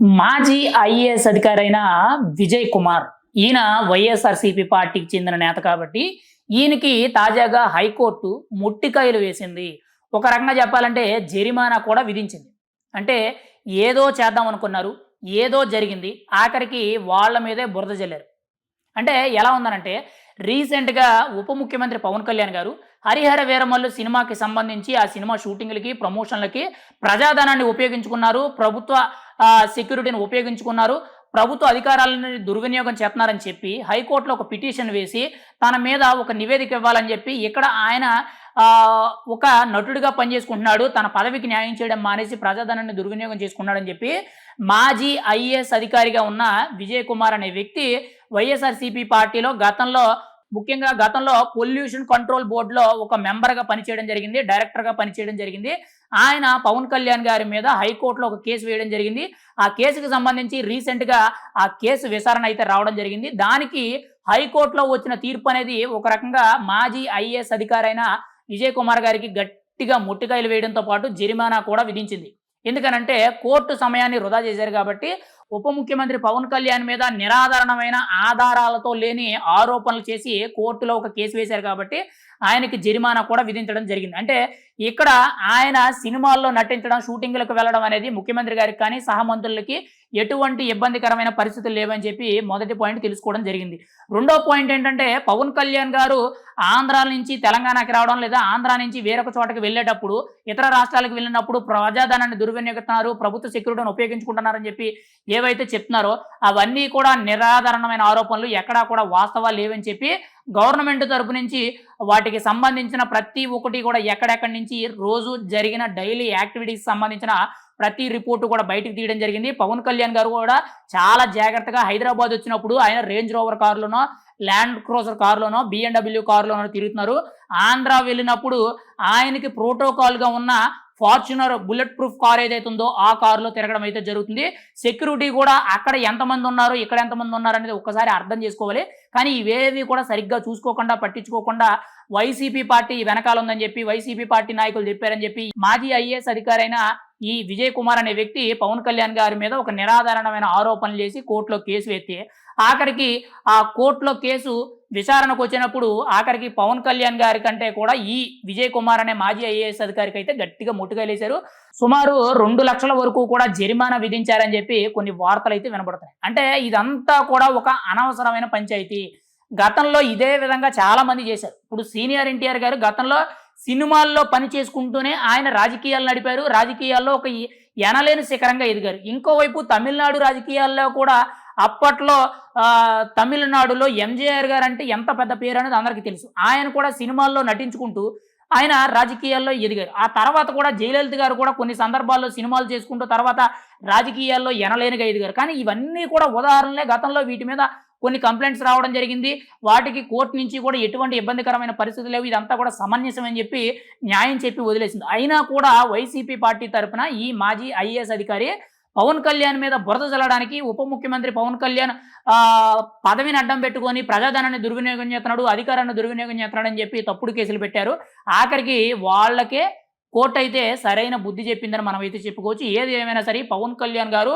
మాజీ ఐఏఎస్ అధికారి అయిన విజయ్ కుమార్. ఈయన వైఎస్ఆర్సీపీ పార్టీకి చెందిన నేత కాబట్టి ఈయనకి తాజాగా హైకోర్టు ముట్టికాయలు వేసింది. ఒక రకంగా చెప్పాలంటే జరిమానా కూడా విధించింది. అంటే ఏదో చేద్దాం అనుకున్నారు ఏదో జరిగింది ఆఖరికి వాళ్ళ మీదే బురద జల్లారు. అంటే ఎలా ఉందనంటే రీసెంట్గా ఉప ముఖ్యమంత్రి పవన్ కళ్యాణ్ గారు హరిహర వీరమల్లు సినిమాకి సంబంధించి ఆ సినిమా షూటింగ్లకి ప్రమోషన్లకి ప్రజాధనాన్ని ఉపయోగించుకున్నారు. ప్రభుత్వ సెక్యూరిటీని ఉపయోగించుకున్నారు. ప్రభుత్వ అధికారాలను దుర్వినియోగం చేస్తున్నారని చెప్పి హైకోర్టులో ఒక పిటిషన్ వేసి తన మీద ఒక నివేదిక ఇవ్వాలని చెప్పి ఇక్కడ ఆయన ఒక నటుడిగా పనిచేసుకుంటున్నాడు. తన పదవికి న్యాయం చేయడం మానేసి ప్రజాధనాన్ని దుర్వినియోగం చేసుకున్నాడని చెప్పి మాజీ ఐఏఎస్ అధికారిగా ఉన్న విజయ్ కుమార్ అనే వ్యక్తి వైఎస్ఆర్సీపీ పార్టీలో గతంలో ముఖ్యంగా గతంలో పొల్యూషన్ కంట్రోల్ బోర్డులో ఒక మెంబర్గా పనిచేయడం జరిగింది డైరెక్టర్గా పనిచేయడం జరిగింది. ఆయన పవన్ కళ్యాణ్ గారి మీద హైకోర్టులో ఒక కేసు వేయడం జరిగింది. ఆ కేసుకు సంబంధించి రీసెంట్గా ఆ కేసు విచారణ అయితే రావడం జరిగింది. దానికి హైకోర్టులో వచ్చిన తీర్పు అనేది ఒక రకంగా మాజీ ఐఏఎస్ అధికారైన విజయ్ కుమార్ గారికి గట్టిగా ముట్టికాయలు వేయడంతో పాటు జరిమానా కూడా విధించింది. ఎందుకనంటే కోర్టు సమయాన్ని వృధా చేశారు కాబట్టి ఉప ముఖ్యమంత్రి పవన్ కళ్యాణ్ మీద నిరాధారణమైన ఆధారాలతో లేని ఆరోపణలు చేసి కోర్టులో ఒక కేసు వేశారు కాబట్టి ఆయనకి జరిమానా కూడా విధించడం జరిగింది. అంటే ఇక్కడ ఆయన సినిమాల్లో నటించడం షూటింగ్లకు వెళ్ళడం అనేది ముఖ్యమంత్రి గారికి కానీ సహమంత్రులకి ఎటువంటి ఇబ్బందికరమైన పరిస్థితులు లేవని చెప్పి మొదటి పాయింట్ తెలుసుకోవడం జరిగింది. రెండో పాయింట్ ఏంటంటే పవన్ కళ్యాణ్ గారు ఆంధ్ర నుంచి తెలంగాణకి రావడం లేదా ఆంధ్ర నుంచి వేరొక చోటకి వెళ్ళేటప్పుడు ఇతర రాష్ట్రాలకు వెళ్ళినప్పుడు ప్రజాధనాన్ని దుర్వినియోగిస్తున్నారు ప్రభుత్వ సెక్యూరిటీని ఉపయోగించుకుంటున్నారని చెప్పి ఏవైతే చెప్తున్నారో అవన్నీ కూడా నిరాధారణమైన ఆరోపణలు ఎక్కడా కూడా వాస్తవాలు లేవని చెప్పి గవర్నమెంట్ తరపు నుంచి వాటికి సంబంధించిన ప్రతి ఒక్కటి కూడా ఎక్కడెక్కడి నుంచి రోజు జరిగిన డైలీ యాక్టివిటీకి సంబంధించిన ప్రతి రిపోర్టు కూడా బయటకు తీయడం జరిగింది. పవన్ కళ్యాణ్ గారు కూడా చాలా జాగ్రత్తగా హైదరాబాద్ వచ్చినప్పుడు ఆయన రేంజ్ రోవర్ కారులోనో ల్యాండ్ క్రోజర్ కారులోనో బిఎండబ్ల్యూ కారులోనో తిరుగుతున్నారు. ఆంధ్ర వెళ్ళినప్పుడు ఆయనకి ప్రోటోకాల్గా ఉన్న ఫార్చునర్ బుల్లెట్ ప్రూఫ్ కార్ ఏదైతే ఉందో ఆ కారులో తిరగడం అయితే జరుగుతుంది. సెక్యూరిటీ కూడా అక్కడ ఎంతమంది ఉన్నారు ఇక్కడ ఎంతమంది ఉన్నారు అనేది ఒక్కసారి అర్థం చేసుకోవాలి. కానీ ఇవేవి కూడా సరిగ్గా చూసుకోకుండా పట్టించుకోకుండా వైసీపీ పార్టీ వెనకాల ఉందని చెప్పి వైసీపీ పార్టీ నాయకులు చెప్పారని చెప్పి మాజీ ఐఏఎస్ అధికారైన ఈ విజయ్ కుమార్ అనే వ్యక్తి పవన్ కళ్యాణ్ గారి మీద ఒక నిరాధారణమైన ఆరోపణలు చేసి కోర్టులో కేసు ఎత్తి ఆఖరికి ఆ కోర్టులో కేసు విచారణకు వచ్చినప్పుడు ఆఖరికి పవన్ కళ్యాణ్ గారి కంటే కూడా ఈ విజయ్ కుమార్ అనే మాజీ ఐఏఎస్ అధికారికి అయితే గట్టిగా ముట్టుకెళ్ళేశారు సుమారు రెండు లక్షల వరకు కూడా జరిమానా విధించారని చెప్పి కొన్ని వార్తలు అయితే వినబడతాయి అంటే ఇదంతా కూడా ఒక అనవసరమైన పంచాయతీ. గతంలో ఇదే విధంగా చాలా మంది చేశారు. ఇప్పుడు సీనియర్ ఎన్టీఆర్ గారు గతంలో సినిమాల్లో పని చేసుకుంటూనే ఆయన రాజకీయాలు నడిపారు. రాజకీయాల్లో ఒక ఎనలేని శిఖరంగా ఎదిగారు. ఇంకోవైపు తమిళనాడు రాజకీయాల్లో కూడా అప్పట్లో తమిళనాడులో ఎంజీఆర్ గారు అంటే ఎంత పెద్ద పేరు అనేది అందరికీ తెలుసు. ఆయన కూడా సినిమాల్లో నటించుకుంటూ ఆయన రాజకీయాల్లో ఎదిగారు. ఆ తర్వాత కూడా జయలలిత గారు కూడా కొన్ని సందర్భాల్లో సినిమాలు చేసుకుంటూ తర్వాత రాజకీయాల్లో ఎనలేనిగా ఎదిగారు. కానీ ఇవన్నీ కూడా ఉదాహరణలే గతంలో వీటి మీద కొన్ని కంప్లైంట్స్ రావడం జరిగింది. వాటికి కోర్టు నుంచి కూడా ఎటువంటి ఇబ్బందికరమైన పరిస్థితులు లేవు. ఇదంతా కూడా సమంజసం అని చెప్పి న్యాయం చెప్పి వదిలేసింది. అయినా కూడా వైసీపీ పార్టీ తరఫున ఈ మాజీ ఐఏఎస్ అధికారి పవన్ కళ్యాణ్ మీద బురద చల్లడానికి ఉప ముఖ్యమంత్రి పవన్ కళ్యాణ్ పదవిని అడ్డం పెట్టుకొని ప్రజాధనాన్ని దుర్వినియోగం చేస్తున్నాడు అధికారాన్ని దుర్వినియోగం చేస్తున్నాడు అని చెప్పి తప్పుడు కేసులు పెట్టారు. ఆఖరికి వాళ్ళకే కోర్టు అయితే సరైన బుద్ధి చెప్పిందని మనం అయితే చెప్పుకోవచ్చు. ఏది ఏమైనా సరే పవన్ కళ్యాణ్ గారు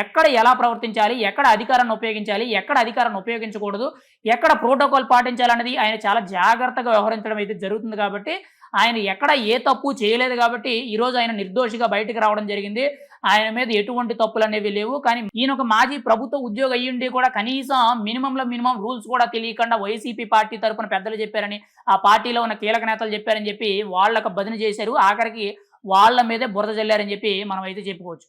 ఎక్కడ ఎలా ప్రవర్తించాలి ఎక్కడ అధికారాన్ని ఉపయోగించాలి ఎక్కడ అధికారాన్ని ఉపయోగించకూడదు ఎక్కడ ప్రోటోకాల్ పాటించాలనేది ఆయన చాలా జాగ్రత్తగా వ్యవహరించడం అయితే జరుగుతుంది కాబట్టి ఆయన ఎక్కడ ఏ తప్పు చేయలేదు కాబట్టి ఈరోజు ఆయన నిర్దోషిగా బయటకు రావడం జరిగింది. ఆయన మీద ఎటువంటి తప్పులు అనేవి లేవు. కానీ ఈయన ఒక మాజీ ప్రభుత్వ ఉద్యోగ అయ్యుండి కూడా కనీసం మినిమంలో మినిమం రూల్స్ కూడా తెలియకుండా వైసీపీ పార్టీ తరఫున పెద్దలు చెప్పారని ఆ పార్టీలో ఉన్న కీలక నేతలు చెప్పారని చెప్పి వాళ్ళకు బదిలీ చేశారు. ఆఖరికి వాళ్ళ మీదే బురద చల్లారని చెప్పి మనం అయితే చెప్పుకోవచ్చు.